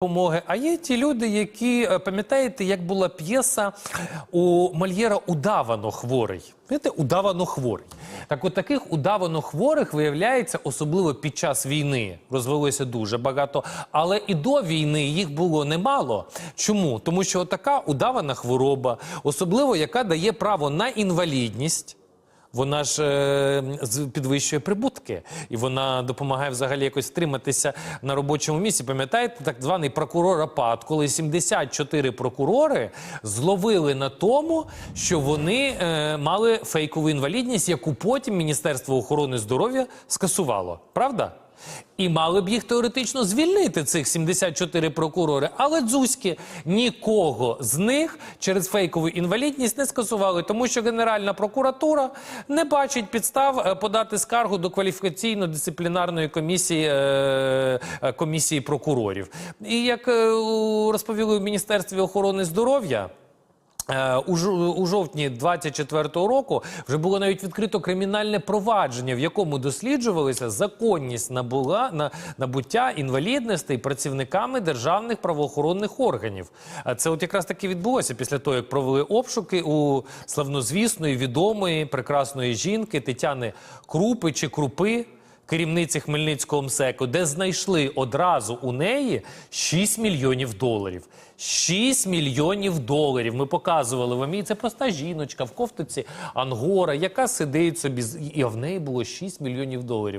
допомоги. А є ті люди, які е, пам'ятаєте, як була п'єса у Мольєра удавано хворий. Знаєте, удавано хворий. Так, от таких удавано хворих виявляється, особливо під час війни розвелося дуже багато, але і до війни їх було немало. Чому? Тому що така удавана хвороба, особливо яка дає право на інвалідність. Вона ж е, підвищує прибутки, і вона допомагає взагалі якось стриматися на робочому місці. Пам'ятаєте, так званий прокурор-апат, коли 74 прокурори зловили на тому, що вони е, мали фейкову інвалідність, яку потім Міністерство охорони здоров'я скасувало. Правда? І мали б їх теоретично звільнити цих 74 прокурори, але дзузьки нікого з них через фейкову інвалідність не скасували, тому що Генеральна прокуратура не бачить підстав е, подати скаргу до кваліфікаційно-дисциплінарної комісії, е, е, комісії прокурорів. І як розповіли в Міністерстві охорони здоров'я. Е, У жо- у жовтні 24-го року вже було навіть відкрито кримінальне провадження, в якому досліджувалася законність набула на набуття інвалідностей працівниками державних правоохоронних органів. А це от якраз таки відбулося після того, як провели обшуки у славнозвісної, відомої, прекрасної жінки Тетяни Крупи чи Крупи. Керівниці Хмельницького МСЕКу, де знайшли одразу у неї 6 мільйонів доларів. 6 мільйонів доларів. Ми показували вам її. Це проста жіночка в кофтиці Ангора, яка сидить собі, і в неї було 6 мільйонів доларів.